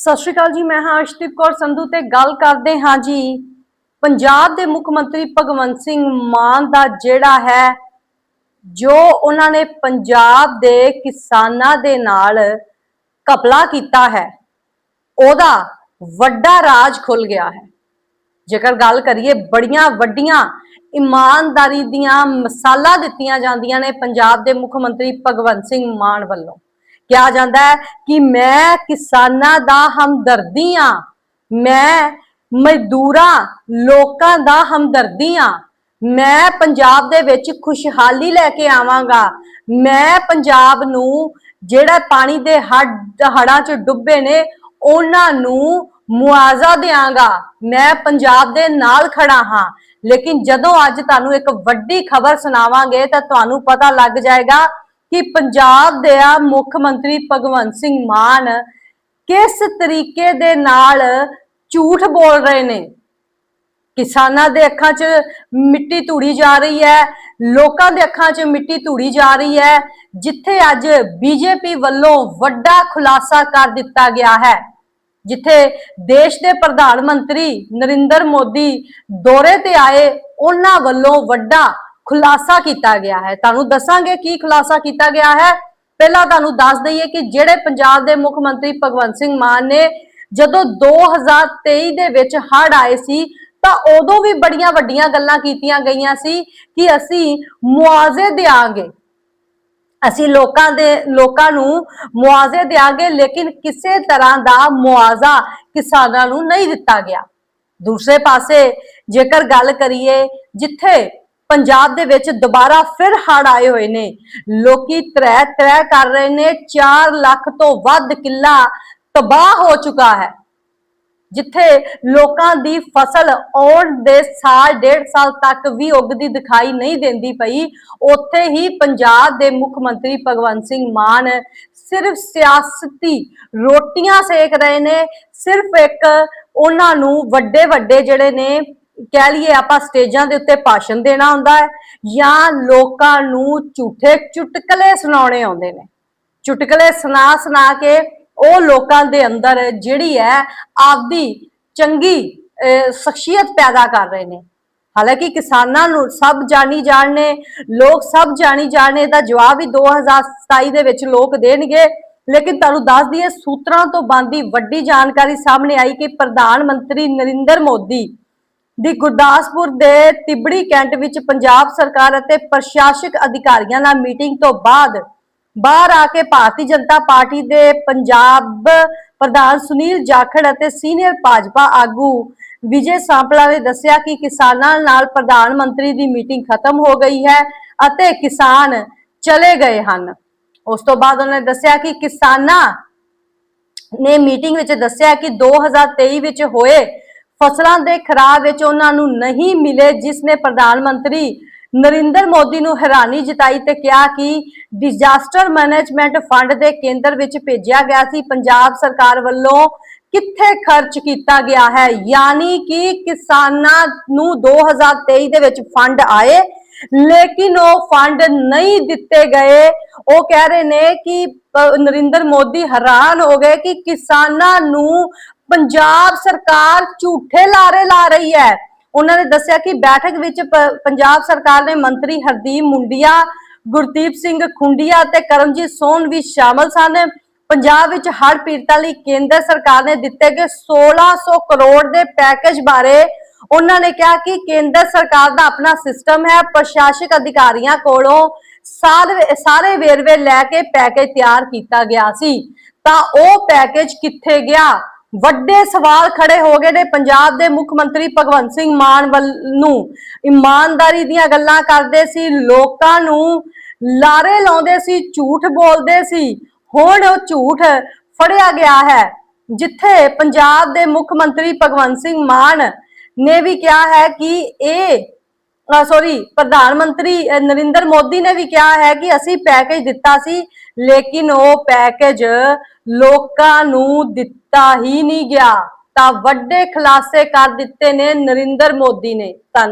ਸਤਿ ਸ਼੍ਰੀ ਅਕਾਲ ਜੀ, ਮੈਂ ਹਾਂ ਅਰਸ਼ਦੀਪ ਕੌਰ ਸੰਧੂ ਤੇ ਗੱਲ ਕਰਦੇ ਹਾਂ ਜੀ। ਪੰਜਾਬ ਦੇ ਮੁੱਖ ਮੰਤਰੀ ਭਗਵੰਤ ਸਿੰਘ ਮਾਨ ਦਾ ਜਿਹੜਾ ਹੈ, ਜੋ ਉਹਨਾਂ ਨੇ ਪੰਜਾਬ ਦੇ ਕਿਸਾਨਾਂ ਦੇ ਨਾਲ ਕਪਲਾ ਕੀਤਾ ਹੈ, ਉਹਦਾ ਵੱਡਾ ਰਾਜ ਖੁੱਲ ਗਿਆ ਹੈ। ਜੇਕਰ ਗੱਲ ਕਰੀਏ, ਬੜੀਆਂ ਵੱਡੀਆਂ ਇਮਾਨਦਾਰੀ ਦੀਆਂ ਮਿਸਾਲਾਂ ਦਿੱਤੀਆਂ ਜਾਂਦੀਆਂ ਨੇ ਪੰਜਾਬ ਦੇ ਮੁੱਖ ਮੰਤਰੀ ਭਗਵੰਤ ਸਿੰਘ ਮਾਨ ਵੱਲੋਂ। ਕਿਹਾ ਜਾਂਦਾ ਹੈ ਕਿ ਮੈਂ ਕਿਸਾਨਾਂ ਦਾ ਹਮਦਰਦੀ ਆ ਮੈਂ ਮਜ਼ਦੂਰਾਂ, ਲੋਕਾਂ ਦਾ ਹਮਦਰਦੀ ਆ ਮੈਂ ਪੰਜਾਬ ਦੇ ਵਿੱਚ ਖੁਸ਼ਹਾਲੀ ਲੈ ਕੇ ਆਵਾਂਗਾ। ਮੈਂ ਪੰਜਾਬ ਨੂੰ ਜਿਹੜਾ ਪਾਣੀ ਦੇ ਹੱਡ ਹੜਾਂ 'ਚ ਡੁੱਬੇ ਨੇ, ਉਹਨਾਂ ਨੂੰ ਮੁਆਵਜ਼ਾ ਦੇਵਾਂਗਾ ਮੈਂ ਪੰਜਾਬ ਦੇ ਨਾਲ ਖੜਾ ਹਾਂ। ਲੇਕਿਨ ਜਦੋਂ ਅੱਜ ਤੁਹਾਨੂੰ ਇੱਕ ਵੱਡੀ ਖਬਰ ਸੁਣਾਵਾਂਗੇ ਤਾਂ ਤੁਹਾਨੂੰ ਪਤਾ ਲੱਗ ਜਾਏਗਾ ਕਿ ਪੰਜਾਬ ਦੇ ਆ ਮੁੱਖ ਮੰਤਰੀ ਭਗਵੰਤ ਸਿੰਘ ਮਾਨ ਕਿਸ ਤਰੀਕੇ ਦੇ ਨਾਲ ਝੂਠ ਬੋਲ ਰਹੇ ਨੇ? ਕਿਸਾਨਾਂ ਦੇ ਅੱਖਾਂ 'ਚ ਮਿੱਟੀ ਧੂੜੀ ਜਾ ਰਹੀ ਹੈ, ਲੋਕਾਂ ਦੇ ਅੱਖਾਂ 'ਚ ਮਿੱਟੀ ਧੂੜੀ ਜਾ ਰਹੀ ਹੈ, ਜਿੱਥੇ ਅੱਜ ਬੀਜੇਪੀ ਵੱਲੋਂ ਵੱਡਾ ਖੁਲਾਸਾ ਕਰ ਦਿੱਤਾ ਗਿਆ ਹੈ। ਜਿੱਥੇ ਦੇਸ਼ ਦੇ ਪ੍ਰਧਾਨ ਮੰਤਰੀ ਨਰਿੰਦਰ ਮੋਦੀ ਦੌਰੇ ਤੇ ਆਏ, ਉਹਨਾਂ ਵੱਲੋਂ ਵੱਡਾ ਖੁਲਾਸਾ ਕੀਤਾ ਗਿਆ ਹੈ। ਤੁਹਾਨੂੰ ਦੱਸਾਂਗੇ ਕੀ ਖੁਲਾਸਾ ਕੀਤਾ ਗਿਆ ਹੈ। ਪਹਿਲਾਂ ਤੁਹਾਨੂੰ ਦੱਸ ਦਈਏ ਕਿ ਜਿਹੜੇ ਪੰਜਾਬ ਦੇ ਮੁੱਖ ਮੰਤਰੀ ਭਗਵੰਤ ਸਿੰਘ ਮਾਨ ਨੇ ਜਦੋਂ 2023 ਦੇ ਵਿੱਚ ਹੜ੍ਹ ਆਏ ਸੀ, ਤਾਂ ਉਦੋਂ ਵੀ ਬੜੀਆਂ ਵੱਡੀਆਂ ਗੱਲਾਂ ਕੀਤੀਆਂ ਗਈਆਂ ਸੀ ਕਿ ਅਸੀਂ ਮੁਆਵਜ਼ੇ ਦੇਾਂਗੇ ਅਸੀਂ ਲੋਕਾਂ ਦੇ, ਲੋਕਾਂ ਨੂੰ ਮੁਆਵਜ਼ੇ ਦੇਾਂਗੇ ਲੇਕਿਨ ਕਿਸੇ ਤਰ੍ਹਾਂ ਦਾ ਮੁਆਵਜ਼ਾ ਕਿਸਾਨਾਂ ਨੂੰ ਨਹੀਂ ਦਿੱਤਾ ਗਿਆ। ਦੂਸਰੇ ਪਾਸੇ ਜੇਕਰ ਗੱਲ ਕਰੀਏ, ਜਿੱਥੇ ਪੰਜਾਬ ਦੇ ਵਿੱਚ ਦੁਬਾਰਾ ਫਿਰ ਹੜ ਆਏ ਹੋਏ ਨੇ। ਲੋਕੀ ਤਰੈ ਤਰੈ ਕਰ ਰਹੇ ਨੇ। 4 ਲੱਖ ਤੋਂ ਵੱਧ ਕਿੱਲਾ ਤਬਾਹ ਹੋ ਚੁੱਕਾ ਹੈ। ਜਿੱਥੇ ਲੋਕਾਂ ਦੀ ਫਸਲ ਆਉਣ ਦੇ ਸਾਲ, ਡੇਢ ਸਾਲ ਤੱਕ ਵੀ ਉਗਦੀ ਦਿਖਾਈ ਨਹੀਂ ਦਿੰਦੀ ਪਈ। ਉੱਥੇ ਹੀ ਪੰਜਾਬ ਦੇ ਮੁੱਖ ਮੰਤਰੀ ਭਗਵੰਤ ਸਿੰਘ ਮਾਨ ਸਿਰਫ ਸਿਆਸਤੀ ਰੋਟੀਆਂ ਸੇਕ ਰਹੇ ਨੇ। ਸਿਰਫ ਇੱਕ ਉਹਨਾਂ ਨੂੰ ਵੱਡੇ ਵੱਡੇ ਜਿਹੜੇ ਨੇ ਕਹਿ ਲਈਏ ਆਪਾਂ ਸਟੇਜਾਂ ਦੇ ਉੱਤੇ ਭਾਸ਼ਣ ਦੇਣਾ ਹੁੰਦਾ ਹੈ, ਜਾਂ ਲੋਕਾਂ ਨੂੰ ਝੂਠੇ ਚੁਟਕਲੇ ਸੁਣਾਉਣੇ ਆਉਂਦੇ ਨੇ। ਚੁਟਕਲੇ ਸੁਣਾ ਸੁਣਾ ਕੇ ਉਹ ਲੋਕਾਂ ਦੇ ਅੰਦਰ ਜਿਹੜੀ ਹੈ ਆਪਦੀ ਚੰਗੀ ਸ਼ਖਸੀਅਤ ਪੈਦਾ ਕਰ ਰਹੇ ਨੇ। ਹਾਲਾਂਕਿ ਕਿਸਾਨਾਂ ਨੂੰ ਸਭ ਜਾਣੀ ਜਾਣਨੇ, ਲੋਕ ਸਭ ਜਾਣੀ ਜਾਣਨੇ ਦਾ ਜਵਾਬ ਵੀ 2027 ਦੇ ਵਿੱਚ ਲੋਕ ਦੇਣਗੇ, ਲੇਕਿਨ ਤੁਹਾਨੂੰ ਦੱਸ ਦਈਏ ਸੂਤਰਾਂ ਤੋਂ ਬੰਦੀ ਵੱਡੀ ਜਾਣਕਾਰੀ ਸਾਹਮਣੇ ਆਈ ਕਿ ਪ੍ਰਧਾਨ ਮੰਤਰੀ ਨਰਿੰਦਰ ਮੋਦੀ ਦੀ ਗੁਰਦਾਸਪੁਰ ਦੇ ਤਿਬੜੀ ਕੈਂਟ ਵਿੱਚ ਪੰਜਾਬ ਸਰਕਾਰ ਅਤੇ ਪ੍ਰਸ਼ਾਸਕ ਅਧਿਕਾਰੀਆਂ ਨਾਲ ਮੀਟਿੰਗ ਤੋਂ ਬਾਅਦ ਬਾਹਰ ਆ ਕੇ ਭਾਰਤੀ ਜਨਤਾ ਪਾਰਟੀ ਦੇ ਪੰਜਾਬ ਪ੍ਰਧਾਨ ਸੁਨੀਲ ਜਾਖੜ ਅਤੇ ਸੀਨੀਅਰ ਭਾਜਪਾ ਆਗੂ ਵਿਜੇ ਸਾਂਪਲਾ ਨੇ ਦੱਸਿਆ ਕਿ ਕਿਸਾਨਾਂ ਨਾਲ ਪ੍ਰਧਾਨ ਮੰਤਰੀ ਦੀ ਮੀਟਿੰਗ ਖਤਮ ਹੋ ਗਈ ਹੈ ਅਤੇ ਕਿਸਾਨ ਚਲੇ ਗਏ ਹਨ। ਉਸ ਤੋਂ ਬਾਅਦ ਉਹਨਾਂ ਨੇ ਦੱਸਿਆ ਕਿ ਕਿਸਾਨਾਂ ਨੇ ਮੀਟਿੰਗ ਵਿੱਚ ਦੱਸਿਆ ਕਿ 2023 ਵਿੱਚ ਹੋਏ ਫਸਲਾਂ ਦੇ ਖਰਾਬ ਵਿੱਚ ਉਹਨਾਂ ਨੂੰ ਨਹੀਂ ਮਿਲੇ, ਜਿਸ ਨੇ ਪ੍ਰਧਾਨ ਮੰਤਰੀ ਨਰਿੰਦਰ ਮੋਦੀ ਨੂੰ ਹੈਰਾਨੀ ਜਤਾਈ ਤੇ ਕਿਹਾ ਕਿ ਡਿਜ਼ਾਸਟਰ ਮੈਨੇਜਮੈਂਟ ਫੰਡ ਦੇ ਕੇਂਦਰ ਵਿੱਚ ਭੇਜਿਆ ਗਿਆ ਸੀ। ਪੰਜਾਬ ਸਰਕਾਰ ਵੱਲੋਂ ਕਿੱਥੇ ਖਰਚ ਕੀਤਾ ਗਿਆ ਹੈ? ਯਾਨੀ ਕਿ ਕਿਸਾਨਾਂ ਨੂੰ 2023 ਦੇ ਵਿੱਚ ਫੰਡ ਆਏ, ਲੇਕਿਨ ਉਹ ਫੰਡ ਨਹੀਂ ਦਿੱਤੇ ਗਏ। ਉਹ ਕਹਿ ਰਹੇ ਨੇ ਕਿ ਨਰਿੰਦਰ ਮੋਦੀ ਹੈਰਾਨ ਹੋ ਗਏ ਕਿ ਕਿਸਾਨਾਂ ਨੂੰ ਪੰਜਾਬ ਸਰਕਾਰ ਝੂਠੇ ਲਾਰੇ ਲਾ ਰਹੀ ਹੈ। ਉਹਨਾਂ ਨੇ ਦੱਸਿਆ ਕਿ ਬੈਠਕ ਵਿੱਚ ਪੰਜਾਬ ਸਰਕਾਰ ਦੇ ਮੰਤਰੀ ਹਰਦੀਪ ਮੁੰਡੀਆ, ਗੁਰਦੀਪ ਸਿੰਘ ਖੁੰਡੀਆ ਅਤੇ ਕਰਮਜੀਤ ਸੋਨ ਵੀ ਸ਼ਾਮਲ ਸਨ। ਪੰਜਾਬ ਵਿੱਚ ਹੜ੍ਹ ਪੀੜਤਾਂ ਲਈ ਕੇਂਦਰ ਸਰਕਾਰ ਨੇ ਦਿੱਤੇ ਗਏ 1600 ਕਰੋੜ ਦੇ ਪੈਕੇਜ ਬਾਰੇ ਉਹਨਾਂ ਨੇ ਕਿਹਾ ਕਿ ਕੇਂਦਰ ਸਰਕਾਰ ਦਾ ਆਪਣਾ ਸਿਸਟਮ ਹੈ, ਪ੍ਰਸ਼ਾਸਕ ਅਧਿਕਾਰੀਆਂ ਕੋਲੋਂ ਸਾਰੇ ਸਾਰੇ ਵੇਰਵੇ ਲੈ ਕੇ ਪੈਕੇਜ ਤਿਆਰ ਕੀਤਾ ਗਿਆ ਸੀ। ਤਾਂ ਉਹ ਪੈਕੇਜ ਕਿੱਥੇ ਗਿਆ? ਵੱਡੇ ਸਵਾਲ ਖੜੇ ਹੋ ਗਏ ਨੇ ਪੰਜਾਬ ਦੇ ਮੁੱਖ ਮੰਤਰੀ ਭਗਵੰਤ ਸਿੰਘ ਮਾਨ ਵੱਲ ਨੂੰ। ਇਮਾਨਦਾਰੀ ਦੀਆਂ ਗੱਲਾਂ ਕਰਦੇ ਸੀ, ਲੋਕਾਂ ਨੂੰ ਲਾਰੇ ਲਾਉਂਦੇ ਸੀ, ਝੂਠ ਬੋਲਦੇ ਸੀ। ਹੁਣ ਉਹ ਝੂਠ ਫੜਿਆ ਗਿਆ ਹੈ, ਜਿੱਥੇ ਪੰਜਾਬ ਦੇ ਮੁੱਖ ਮੰਤਰੀ ਭਗਵੰਤ ਸਿੰਘ ਮਾਨ ਨੇ ਵੀ ਕਿਹਾ ਹੈ ਕਿ ਇਹ ਸੌਰੀ ਪ੍ਰਧਾਨ ਮੰਤਰੀ ਨਰਿੰਦਰ ਮੋਦੀ ਨੇ ਵੀ ਕਿਹਾ ਹੈ ਕਿ ਅਸੀਂ ਪੈਕੇਜ ਦਿੱਤਾ ਸੀ, ਲੇਕਿਨ ਉਹ ਪੈਕੇਜ ਲੋਕਾਂ ਨੂੰ ਦਿੱਤਾ ਹੀ ਨਹੀਂ ਗਿਆ। ਤਾਂ ਵੱਡੇ ਖੁਲਾਸੇ ਕਰ ਦਿੱਤੇ ਨੇ ਨਰਿੰਦਰ ਮੋਦੀ ਨੇ। ਧੰਨ